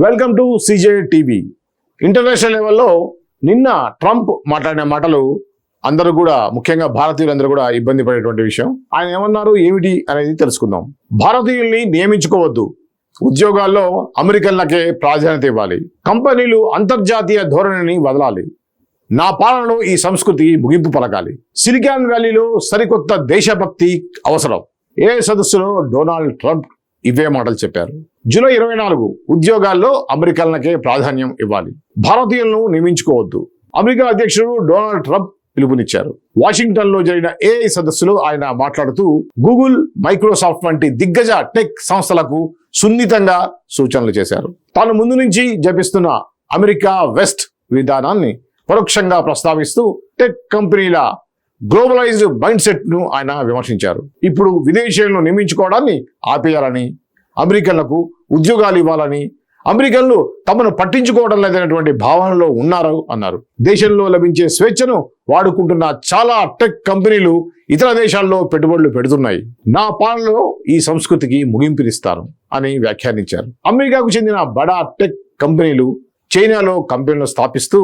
Welcome to CJ TV international లెవెల్లో నిన్న Trump మాట్లాడిన మాటలు అందరూ కూడా ముఖ్యంగా భారతీయులందరూ కూడా ఇబ్బంది పడేటువంటి విషయం. ఆయన ఏమన్నారు ఏమిటి అనేది తెలుసుకుందాం. భారతీయుల్ని నియమించుకోవద్దు. ఉద్యోగాల్లో అమెరికన్లకే ప్రాధాన్యత ఇవ్వాలి. కంపెనీలు అంతర్జాతీయ ధోరణిని వదలాలి. నా పాలనలో ఈ సంస్కృతి ముగింపు పలకాలి. సిలికాన్ వ్యాలీలో సరికొత్త దేశభక్తి అవసరం. ఏ సదస్సులో డొనాల్డ్ ట్రంప్ ఇవే మాటలు చెప్పారు. జూలై ఇరవై నాలుగు ఉద్యోగాల్లో అమెరికన్లకే ప్రాధాన్యం ఇవ్వాలి. భారతీయులను నియమించుకోవద్దు. అమెరికా అధ్యక్షుడు డొనాల్డ్ ట్రంప్ పిలుపునిచ్చారు. వాషింగ్టన్లో జరిగిన ఏఐ సదస్సులో ఆయన మాట్లాడుతూ గూగుల్ మైక్రోసాఫ్ట్ వంటి దిగ్గజ టెక్ సంస్థలకు సున్నితంగా సూచనలు చేశారు. తాను ముందు నుంచి జపిస్తున్న అమెరికా వెస్ట్ విధానాన్ని పరోక్షంగా ప్రస్తావిస్తూ టెక్ కంపెనీల గ్లోబలైజ్డ్ మైండ్ సెట్ను ఆయన విమర్శించారు. ఇప్పుడు విదేశీయులను నియమించుకోవడాన్ని ఆపేయాలని అమెరికన్లకు ఉద్యోగాలు ఇవ్వాలని అమెరికన్లు తమను పట్టించుకోవడం లేదనేటువంటి భావనలో ఉన్నారు అన్నారు. దేశంలో లభించే స్వేచ్ఛను వాడుకుంటున్న చాలా టెక్ కంపెనీలు ఇతర దేశాల్లో పెట్టుబడులు పెడుతున్నాయి. నా పాలనలో ఈ సంస్కృతికి ముగింపునిస్తాను అని వ్యాఖ్యానించారు. అమెరికాకు చెందిన బడా టెక్ కంపెనీలు చైనాలో కంపెనీలు స్థాపిస్తూ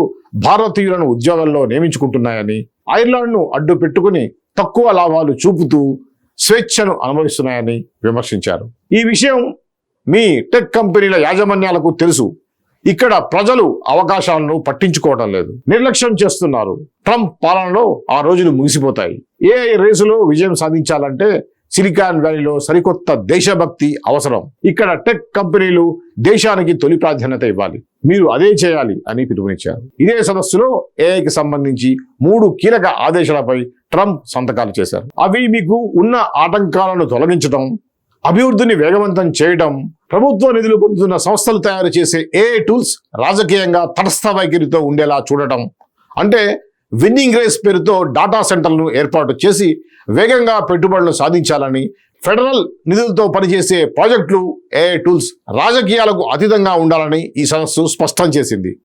భారతీయులను ఉద్యోగాల్లో నియమించుకుంటున్నాయని ఐర్లాండ్ను అడ్డు పెట్టుకుని తక్కువ లాభాలు చూపుతూ స్వేచ్ఛను అనుభవిస్తున్నాయని విమర్శించారు. ఈ విషయం మీ టెక్ కంపెనీల యాజమాన్యాలకు తెలుసు. ఇక్కడ ప్రజలు అవకాశాలను పట్టించుకోవడం లేదు. నిర్లక్ష్యం చేస్తున్నారు. ట్రంప్ పాలనలో ఆ రోజులు ముగిసిపోతాయి. ఏ రేసులో విజయం సాధించాలంటే సిలికాన్ వ్యాలీలో సరికొత్త దేశభక్తి అవసరం. ఇక్కడ టెక్ కంపెనీలు దేశానికి తొలి ప్రాధాన్యత ఇవ్వాలి. మీరు అదే చేయాలి అని పిలుపునిచ్చారు. ఇదే సదస్సులో ఏఐకి సంబంధించి మూడు కీలక ఆదేశాలపై ట్రంప్ సంతకాలు చేశారు. అవి మీకు ఉన్న ఆటంకాలను తొలగించడం అభివృద్ధిని వేగవంతం చేయడం ప్రభుత్వ నిధులు పొందుతున్న సంస్థలు తయారు చేసే ఏ టూల్స్ రాజకీయంగా తటస్థ వైఖరితో ఉండేలా చూడటం. అంటే విన్నింగ్ రేస్ పేరుతో డాటా సెంటర్లను ఏర్పాటు చేసి వేగంగా పెట్టుబడులు సాధించాలని ఫెడరల్ నిధులతో పనిచేసే ప్రాజెక్టులు ఏ టూల్స్ రాజకీయాలకు అతీతంగా ఉండాలని ఈ సదస్సు స్పష్టం చేసింది.